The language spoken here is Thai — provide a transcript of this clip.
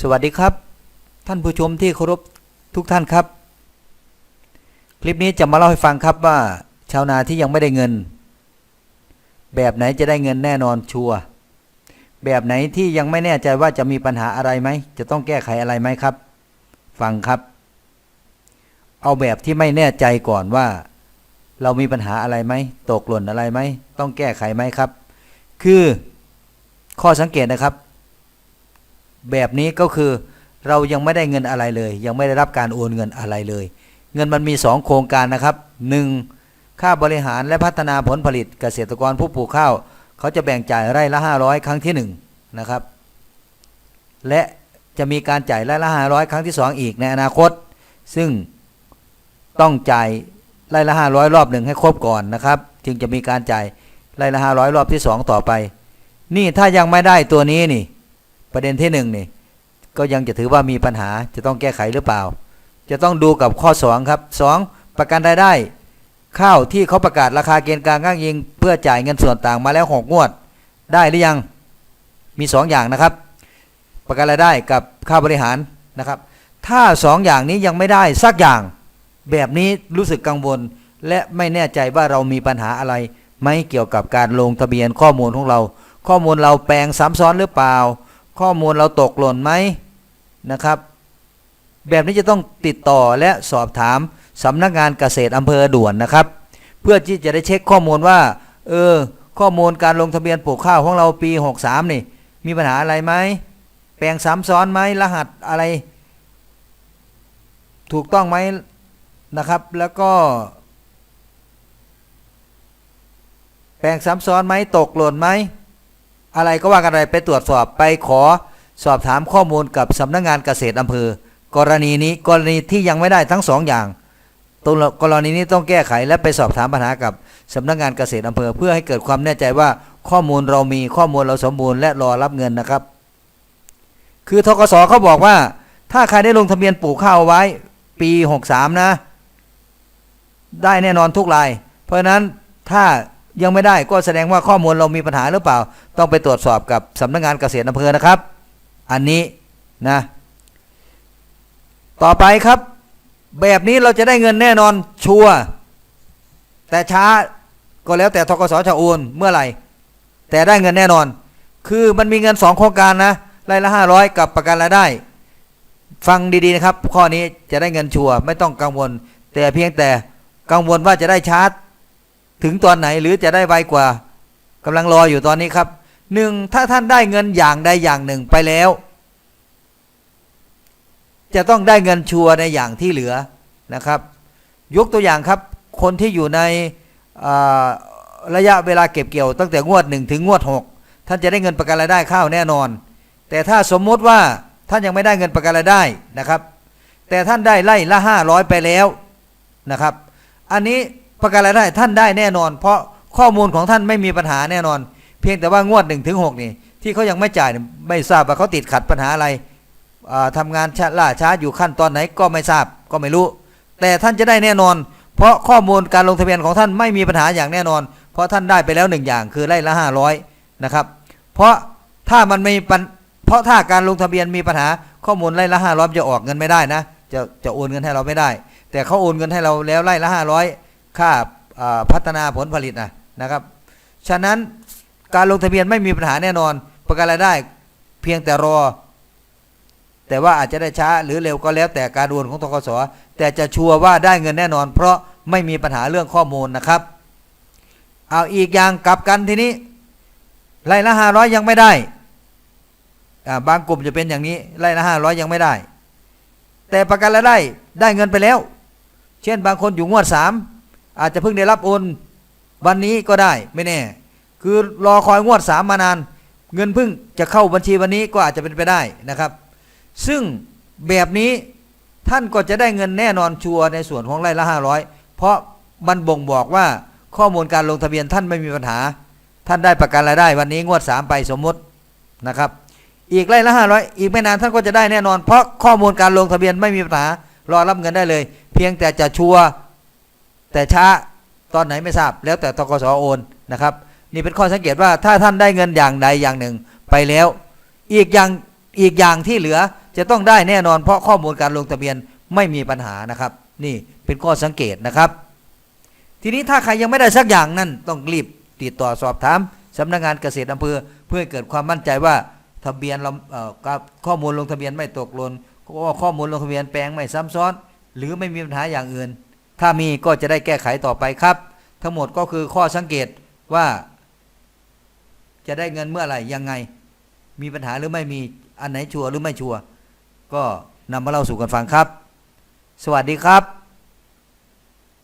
สวัสดีครับ ท่านผู้ชมที่เคารพทุกท่านครับ คลิปนี้จะมาเล่าให้ฟังครับว่า ชาวนาที่ยังไม่ได้เงิน แบบไหนจะได้เงินแน่นอนชัวร์แบบไหนที่ยังไม่แน่ใจว่าจะมีปัญหาอะไรไหม จะต้องแก้ไขอะไรไหมครับ ฟังครับ เอาแบบที่ไม่แน่ใจก่อนว่า เรามีปัญหาอะไรไหมตกหล่นอะไรไหมต้องแก้ไขไหมครับ คือข้อสังเกตนะครับ แบบนี้ก็คือเรายังไม่ได้เงินอะไรเลย ยังไม่ได้รับการโอนเงินอะไรเลย เงินมันมี 2 โครงการนะครับ 1. ค่าบริหารและพัฒนาผลผลิตเกษตรกรผู้ปลูกข้าว เขาจะแบ่งจ่ายไร่ละ 500 ครั้งที่ 1 นะครับ และจะมีการจ่ายไร่ละ 500 ครั้งที่ 2 อีกในอนาคต ซึ่งต้องจ่ายไร่ละ 500 รอบหนึ่งให้ครบก่อนนะครับ จึงจะมีการจ่ายไร่ละ 500 รอบที่ 2 ต่อไป นี่ถ้ายังไม่ได้ตัวนี้นี่ ประเด็นที่หนึ่งนี่ก็ยังจะถือว่ามีปัญหาจะต้องแก้ไขหรือเปล่า จะต้องดูกับข้อ2ครับ2ประกันรายได้ ข้าวที่เขาประกาศราคาเกณฑ์กลางข้างยิง เพื่อจ่ายเงินส่วนต่างมาแล้วหกงวด ได้หรือยังมี 2 อย่างนะครับ ประกันรายได้กับค่าบริหารนะครับ ถ้า 2 อย่างนี้ยังไม่ได้สักอย่าง แบบนี้รู้สึกกังวล และไม่แน่ใจว่าเรามีปัญหาอะไรไหมเกี่ยวกับการลงทะเบียนข้อมูลของเรา ข้อมูลเราแปลงซ้ำซ้อนหรือเปล่า ข้อมูลเราตกหล่นไหมนะครับ แบบนี้จะต้องติดต่อและสอบถามสำนักงานเกษตรอำเภอด่วนนะครับ เพื่อที่จะได้เช็คข้อมูลว่า เออ ข้อมูลการลงทะเบียนปลูกข้าวของเราปี 63 นี่ มีปัญหาอะไรไหมแปลงซ้ำซ้อนไหมรหัสอะไร ถูกต้องไหมนะครับ แล้วก็ แปลงซ้ำซ้อนไหมตกหล่นไหม อะไรก็ว่ากันไปไปตรวจสอบไปขอสอบถามข้อมูลกับสำนักงานเกษตรอำเภอ กรณีนี้กรณีที่ยังไม่ได้ทั้งสองอย่างตรงกรณีนี้ต้องแก้ไขและไปสอบถามปัญหากับสำนักงานเกษตรอำเภอ เพื่อให้เกิดความแน่ใจว่าข้อมูลเรามีข้อมูลเราสมบูรณ์และรอรับเงินนะครับ คือทกสเขาบอกว่า ถ้าใครได้ลงทะเบียนปลูกข้าวไว้ ปี 63 นะ ได้แน่นอนทุกราย เพราะฉะนั้นถ้า ยังไม่ได้ก็แสดงว่าข้อมูลเรามีปัญหาหรือเปล่า ต้องไปตรวจสอบกับสำนักงานเกษตรอำเภอนะครับ อันนี้นะต่อไปครับ แบบนี้เราจะได้เงินแน่นอนชัวร์แต่ช้าก็แล้วแต่ทกสจะโอนเมื่อไหร่ แต่ได้เงินแน่นอน คือมันมีเงินสองโครงการนะรายละห้าร้อยกับประกันรายได้ ฟังดีๆนะครับ ข้อนี้จะได้เงินชัวร์ไม่ต้องกังวล แต่เพียงแต่กังวลว่าจะได้ชาร์จ ถึงตอนไหนหรือจะได้ไวกว่ากำลังรออยู่ตอนนี้ครับหนึ่งถ้าท่านได้เงินอย่างใดอย่างหนึ่งไปแล้ว จะต้องได้เงินชัวร์ในอย่างที่เหลือนะครับ ยกตัวอย่างครับ คนที่อยู่ในระยะเวลาเก็บเกี่ยว ตั้งแต่งวดหนึ่งถึงงวดหกท่านจะได้เงินประกันรายได้ข้าวแน่นอน แต่ถ้าสมมุติว่าท่านยังไม่ได้เงินประกันรายได้นะครับ แต่ท่านได้ไล่ละห้าร้อยไปแล้วนะครับ อันนี้ ประกันรายได้ท่านได้แน่นอน เพราะข้อมูลของท่านไม่มีปัญหาแน่นอน เพียงแต่ว่างวด1นถึงหนี่ ที่เขายังไม่จ่ายไม่ทราบว่าเขาติดขัดปัญหาอะไรทำางานช้าล่าช้าอยู่ขั้นตอนไหนก็ไม่ทราบก็ไม่รู้ แต่ท่านจะได้แน่นอน เพราะข้อมูลการลงทะเบียนของท่านไม่มีปัญหาอย่างแน่นอน เพราะท่านได้ไปแล้วหนึ่งอย่างคือไร่ละห้าร้อยนะครับเพราะถ้ามันไม่ปัญเพราะถ้าการลงทะเบียนมีปัญหาข้อมูลไร่ละห้าร้อยจะออกเงินไม่ได้นะจะจะโอนเงินให้เราไม่ได้ แต่เขาโอนเงินให้เราแล้วไร่ละห้าร้อย ค่าพัฒนาผลผลิตนะนะครับ ฉะนั้นการลงทะเบียนไม่มีปัญหาแน่นอน ประกันรายได้เพียงแต่รอ แต่ว่าอาจจะได้ช้าหรือเร็วก็แล้วแต่การโอนของทกสแต่จะชัวร์ว่าได้เงินแน่นอน เพราะไม่มีปัญหาเรื่องข้อมูลนะครับ เอาอีกอย่างกลับกันทีนี้ไร่ละห้าร้อยยังไม่ได้ บางกลุ่มจะเป็นอย่างนี้ไร่ละห้าร้อยยังไม่ได้ แต่ประกันรายได้ได้เงินไปแล้ว เช่นบางคนอยู่งวดสาม อาจจะเพิ่งได้รับโอนวันนี้ก็ได้ไม่แน่ คือรอคอยงวดสามมานาน เงินเพิ่งจะเข้าบัญชีวันนี้ก็อาจจะเป็นไปได้นะครับ ซึ่งแบบนี้ท่านก็จะได้เงินแน่นอนชัวร์ในส่วนของไร่ละห้าร้อยเพราะมันบ่งบอกว่าข้อมูลการลงทะเบียนท่านไม่มีปัญหา ท่านได้ประกันรายได้ วันนี้งวดสามไปสมมตินะครับ อีกไร่ละห้าร้อยอีกไม่นานท่านก็จะได้แน่นอน เพราะข้อมูลการลงทะเบียนไม่มีปัญหารอรับเงินได้เลย เพียงแต่จะชัวร์ แต่ช้าตอนไหนไม่ทราบ แล้วแต่ตกสโอนนะครับ นี่เป็นข้อสังเกตว่าถ้าท่านได้เงินอย่างใดอย่างหนึ่งไปแล้ว อีกอย่างอีกอย่างที่เหลือจะต้องได้แน่นอนเพราะข้อมูลการลงทะเบียนไม่มีปัญหานะครับ นี่เป็นข้อสังเกตนะครับ ทีนี้ถ้าใครยังไม่ได้สักอย่างนั่นต้องรีบติดต่อสอบถามสำนักงานเกษตรอำเภอเพื่อเกิดความมั่นใจว่าทะเบียนเราข้อมูลลงทะเบียนไม่ตกหล่นข้อมูลลงทะเบียนแปลงไม่ซ้ำซ้อน หรือไม่มีปัญหาอย่างอื่น ถ้ามีก็จะได้แก้ไขต่อไปครับ ทั้งหมดก็คือข้อสังเกตว่า จะได้เงินเมื่อไหร่ยังไง มีปัญหาหรือไม่มีอันไหนชัวร์หรือไม่ชัวร์ก็นำมาเล่าสู่กันฟังครับ สวัสดีครับ